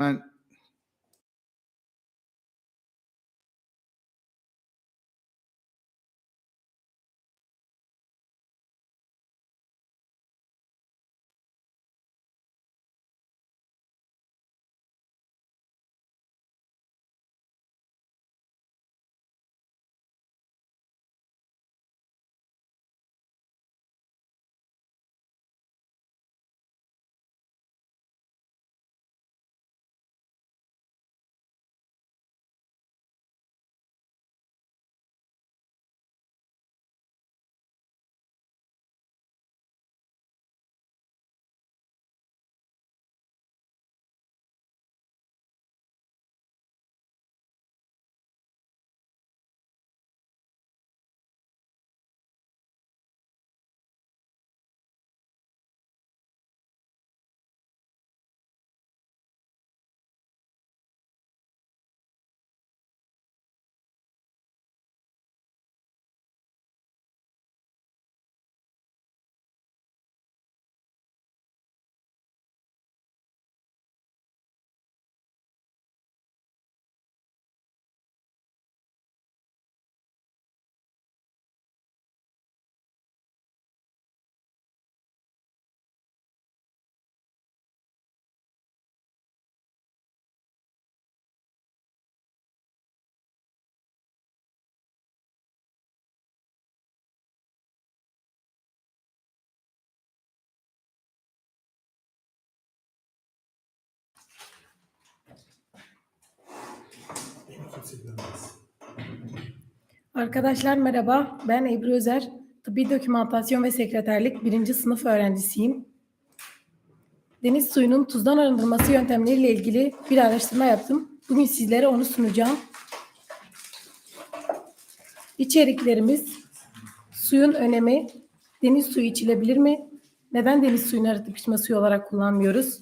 And Ben Arkadaşlar merhaba, ben Ebru Özer. Tıbbi Dokümantasyon ve Sekreterlik 1. sınıf öğrencisiyim. Deniz suyunun tuzdan arındırılması yöntemleriyle ilgili bir araştırma yaptım. Bugün sizlere onu sunacağım. İçeriklerimiz, suyun önemi, deniz suyu içilebilir mi? Neden deniz suyunu arıtıp içme suyu olarak kullanmıyoruz?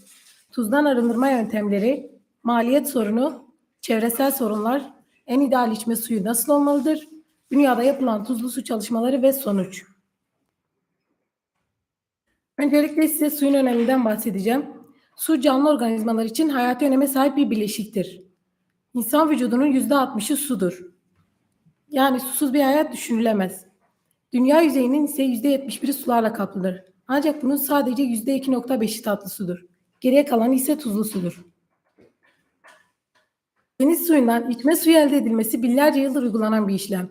Tuzdan arındırma yöntemleri, maliyet sorunu, çevresel sorunlar, en ideal içme suyu nasıl olmalıdır? Dünyada yapılan tuzlu su çalışmaları ve sonuç. Öncelikle size suyun öneminden bahsedeceğim. Su canlı organizmalar için hayati öneme sahip bir bileşiktir. İnsan vücudunun %60'ı sudur. Yani susuz bir hayat düşünülemez. Dünya yüzeyinin ise %71'i sularla kaplıdır. Ancak bunun sadece %2.5'i tatlı sudur. Geriye kalanı ise tuzlu sudur. Deniz suyundan içme suyu elde edilmesi binlerce yıldır uygulanan bir işlem.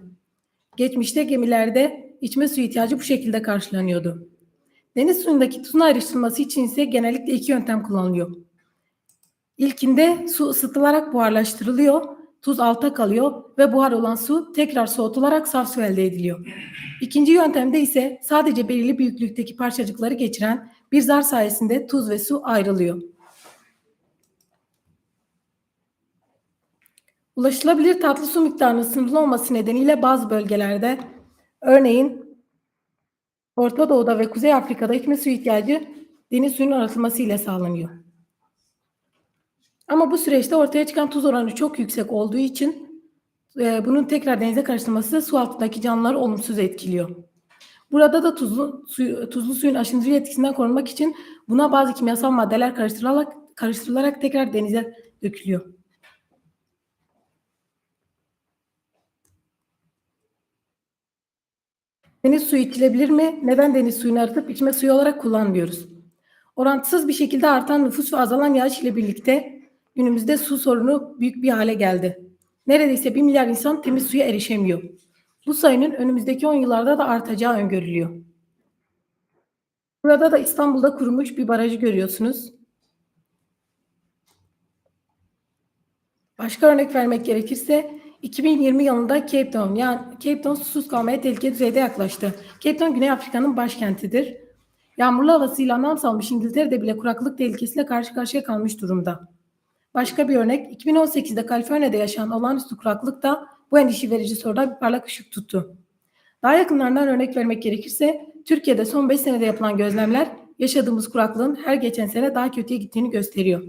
Geçmişte gemilerde içme suyu ihtiyacı bu şekilde karşılanıyordu. Deniz suyundaki tuzun ayrıştırılması için ise genellikle iki yöntem kullanılıyor. İlkinde su ısıtılarak buharlaştırılıyor, tuz alta kalıyor ve buhar olan su tekrar soğutularak saf su elde ediliyor. İkinci yöntemde ise sadece belirli büyüklükteki parçacıkları geçiren bir zar sayesinde tuz ve su ayrılıyor. Ulaşılabilir tatlı su miktarının sınırlı olması nedeniyle bazı bölgelerde, örneğin Orta Doğu'da ve Kuzey Afrika'da içme suyu ihtiyacı deniz suyunun arıtılması ile sağlanıyor. Ama bu süreçte ortaya çıkan tuz oranı çok yüksek olduğu için e, bunun tekrar denize karıştırılması su altındaki canlıları olumsuz etkiliyor. Burada da tuzlu, suyu, tuzlu suyun aşındırıcı etkisinden korunmak için buna bazı kimyasal maddeler karıştırılarak, karıştırılarak tekrar denize dökülüyor. Deniz suyu içilebilir mi? Neden deniz suyunu arıtıp içme suyu olarak kullanmıyoruz? Orantısız bir şekilde artan nüfus ve azalan yağış ile birlikte günümüzde su sorunu büyük bir hale geldi. Neredeyse 1 milyar insan temiz suya erişemiyor. Bu sayının önümüzdeki 10 yıllarda da artacağı öngörülüyor. Burada da İstanbul'da kurulmuş bir barajı görüyorsunuz. Başka örnek vermek gerekirse 2020 yılında Cape Town yani Cape Town susuz kalmaya tehlikeli düzeyde yaklaştı. Cape Town Güney Afrika'nın başkentidir. Yağmurlu havasıyla nam salmış İngiltere'de bile kuraklık tehlikesiyle karşı karşıya kalmış durumda. Başka bir örnek 2018'de Kaliforniya'da yaşanan olağanüstü kuraklık da bu endişe verici soruda bir parlak ışık tuttu. Daha yakınlarından örnek vermek gerekirse Türkiye'de son 5 senede yapılan gözlemler yaşadığımız kuraklığın her geçen sene daha kötüye gittiğini gösteriyor.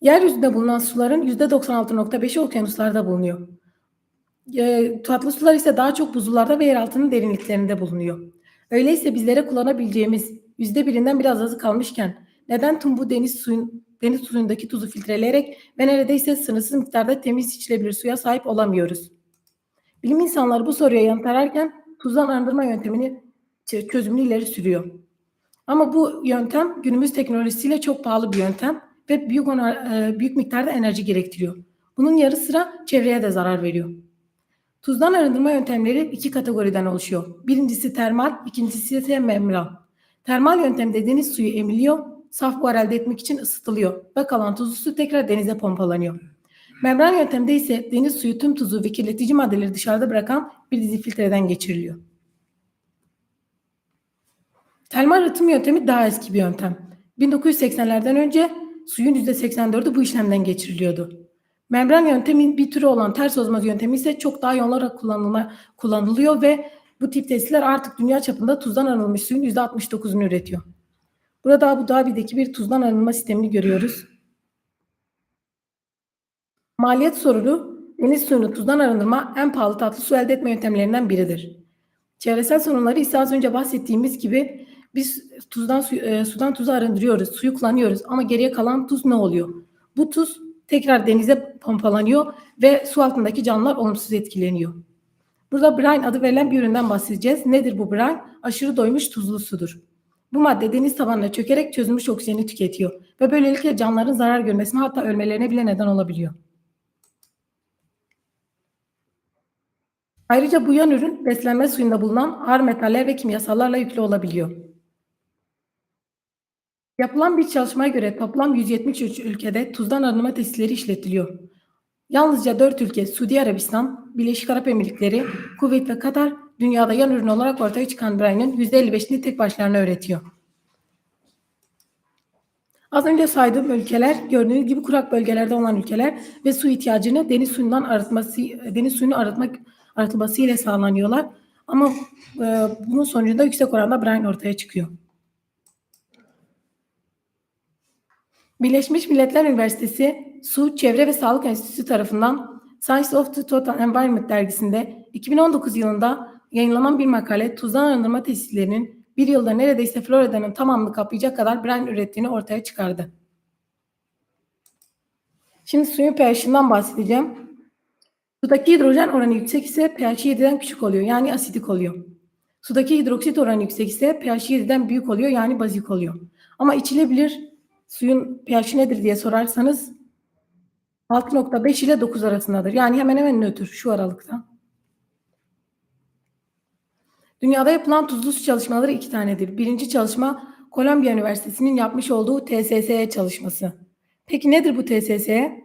Yeryüzünde bulunan suların %96.5'i okyanuslarda bulunuyor. E, tatlı sular ise daha çok buzullarda ve yeraltının derinliklerinde bulunuyor. Öyleyse bizlere kullanabileceğimiz yüzde birinden biraz azı kalmışken neden tüm bu deniz suyun deniz suyundaki tuzu filtreleyerek ve neredeyse sınırsız miktarda temiz içilebilir suya sahip olamıyoruz. Bilim insanları bu soruya yanıt ararken tuzdan arındırma yöntemini çözümünü ileri sürüyor. Ama bu yöntem günümüz teknolojisiyle çok pahalı bir yöntem ve büyük ona- e, büyük miktarda enerji gerektiriyor. Bunun yarı sıra çevreye de zarar veriyor. Tuzdan arındırma yöntemleri iki kategoriden oluşuyor. Birincisi termal, ikincisi ise membran. Termal yöntemde deniz suyu emiliyor, saf buhar elde etmek için ısıtılıyor ve kalan tuzlu su tekrar denize pompalanıyor. Membran yöntemde ise deniz suyu tüm tuzu ve kirletici maddeleri dışarıda bırakan bir dizi filtreden geçiriliyor. Termal arıtım yöntemi daha eski bir yöntem. 1980'lerden önce suyun %84'ü bu işlemden geçiriliyordu. Membran yöntemin bir türü olan ters ozmoz yöntemi ise çok daha yoğun olarak kullanılıyor ve bu tip tesisler artık dünya çapında tuzdan arınmış suyun %69'unu üretiyor. Burada Abu Dhabi'deki bir tuzdan arınma sistemini görüyoruz. Maliyet sorunu, deniz suyunu tuzdan arındırma en pahalı tatlı su elde etme yöntemlerinden biridir. Çevresel sorunları ise az önce bahsettiğimiz gibi biz tuzdan su, e, sudan tuzu arındırıyoruz, suyu kullanıyoruz ama geriye kalan tuz ne oluyor? Bu tuz tekrar denize pompalanıyor ve su altındaki canlılar olumsuz etkileniyor. Burada brine adı verilen bir üründen bahsedeceğiz. Nedir bu brine? Aşırı doymuş tuzlu sudur. Bu madde deniz tabanına çökerek çözülmüş oksijeni tüketiyor ve böylelikle canlıların zarar görmesine hatta ölmelerine bile neden olabiliyor. Ayrıca bu yan ürün beslenme suyunda bulunan ağır metaller ve kimyasallarla yüklü olabiliyor. Yapılan bir çalışmaya göre toplam 173 ülkede tuzdan arınma tesisleri işletiliyor. Yalnızca 4 ülke Suudi Arabistan, Birleşik Arap Emirlikleri, Kuveyt ve Katar dünyada yan ürün olarak ortaya çıkan brine'ın %55'ini tek başlarına üretiyor. Az önce saydığım ülkeler gördüğünüz gibi kurak bölgelerde olan ülkeler ve su ihtiyacını deniz suyundan arıtması, deniz suyunu arıtmak arıtılması ile sağlanıyorlar. Ama e, bunun sonucunda yüksek oranda brine ortaya çıkıyor. Birleşmiş Milletler Üniversitesi Su, Çevre ve Sağlık Enstitüsü tarafından Science of the Total Environment dergisinde 2019 yılında yayınlanan bir makale tuzdan arındırma tesislerinin bir yılda neredeyse Florida'nın tamamını kaplayacak kadar brine ürettiğini ortaya çıkardı. Şimdi suyun pH'inden bahsedeceğim. Sudaki hidrojen oranı yüksek ise pH'i 7'den küçük oluyor yani asidik oluyor. Sudaki hidroksit oranı yüksek ise pH'i 7'den büyük oluyor yani bazik oluyor. Ama içilebilir suyun pH'i nedir diye sorarsanız 6.5 ile 9 arasındadır. Yani hemen hemen nötr şu aralıkta. Dünyada yapılan tuzlu su çalışmaları iki tanedir. Birinci çalışma Kolombiya Üniversitesi'nin yapmış olduğu TSSE çalışması. Peki nedir bu TSSE?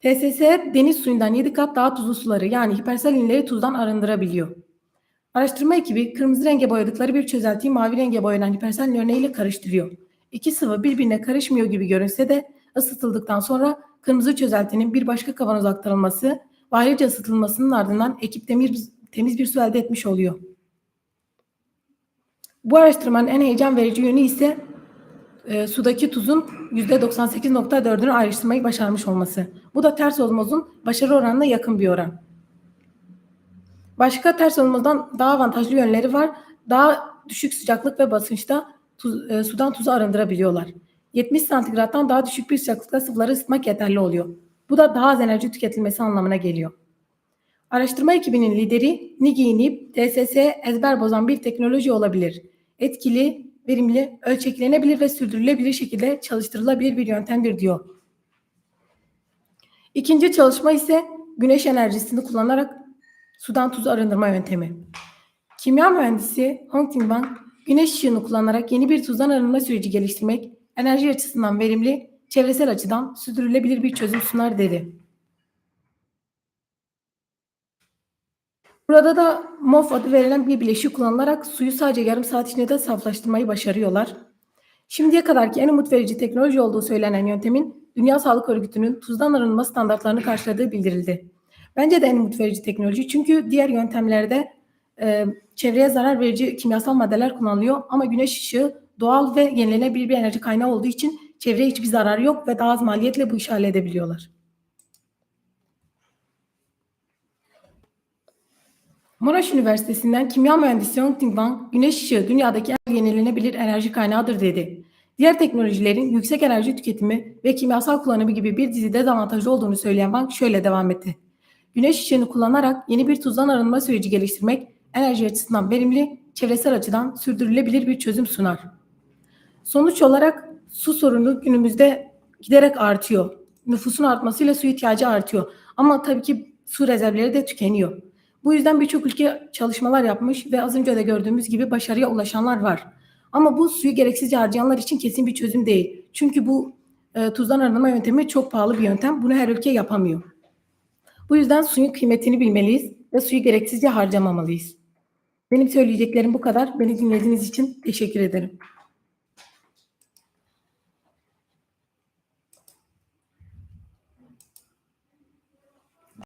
TSSE deniz suyundan 7 kat daha tuzlu suları yani hipersalinleri tuzdan arındırabiliyor. Araştırma ekibi kırmızı renge boyadıkları bir çözeltiyi mavi renge boyanan hipersalin örneğiyle karıştırıyor. İki sıvı birbirine karışmıyor gibi görünse de ısıtıldıktan sonra kırmızı çözeltinin bir başka kavanoza aktarılması ve ayrıca ısıtılmasının ardından ekip temiz, temiz bir su elde etmiş oluyor. Bu araştırmanın en heyecan verici yönü ise e, sudaki tuzun %98.4'ünü ayrıştırmayı başarmış olması. Bu da ters ozmozun başarı oranına yakın bir oran. Başka ters ozmozdan daha avantajlı yönleri var. Daha düşük sıcaklık ve basınçta tuz, e, sudan tuzu arındırabiliyorlar. 70 santigrattan daha düşük bir sıcaklıkta sıvıları ısıtmak yeterli oluyor. Bu da daha az enerji tüketilmesi anlamına geliyor. Araştırma ekibinin lideri Nigi Nip, TSS ezber bozan bir teknoloji olabilir. Etkili, verimli, ölçeklenebilir ve sürdürülebilir şekilde çalıştırılabilir bir yöntemdir diyor. İkinci çalışma ise güneş enerjisini kullanarak sudan tuzu arındırma yöntemi. Kimya mühendisi Hong Ting-Wang, güneş ışığını kullanarak yeni bir tuzdan arınma süreci geliştirmek, enerji açısından verimli, çevresel açıdan sürdürülebilir bir çözüm sunar dedi. Burada da MOF adı verilen bir bileşik kullanılarak suyu sadece yarım saat içinde de saflaştırmayı başarıyorlar. Şimdiye kadarki en umut verici teknoloji olduğu söylenen yöntemin Dünya Sağlık Örgütü'nün tuzdan arınma standartlarını karşıladığı bildirildi. Bence de en umut verici teknoloji çünkü diğer yöntemlerde e, çevreye zarar verici kimyasal maddeler kullanılıyor ama güneş ışığı doğal ve yenilenebilir bir enerji kaynağı olduğu için çevreye hiçbir zararı yok ve daha az maliyetle bu işi halledebiliyorlar. Monash Üniversitesi'nden kimya mühendisi Yong Ting Wang, güneş ışığı dünyadaki en yenilenebilir enerji kaynağıdır dedi. Diğer teknolojilerin yüksek enerji tüketimi ve kimyasal kullanımı gibi bir dizi dezavantajlı olduğunu söyleyen bank şöyle devam etti. Güneş ışığını kullanarak yeni bir tuzdan arınma süreci geliştirmek enerji açısından verimli, çevresel açıdan sürdürülebilir bir çözüm sunar. Sonuç olarak su sorunu günümüzde giderek artıyor. Nüfusun artmasıyla su ihtiyacı artıyor. Ama tabii ki su rezervleri de tükeniyor. Bu yüzden birçok ülke çalışmalar yapmış ve az önce de gördüğümüz gibi başarıya ulaşanlar var. Ama bu suyu gereksizce harcayanlar için kesin bir çözüm değil. Çünkü bu e, tuzdan arınma yöntemi çok pahalı bir yöntem. Bunu her ülke yapamıyor. Bu yüzden suyun kıymetini bilmeliyiz ve suyu gereksizce harcamamalıyız. Benim söyleyeceklerim bu kadar. Beni dinlediğiniz için teşekkür ederim.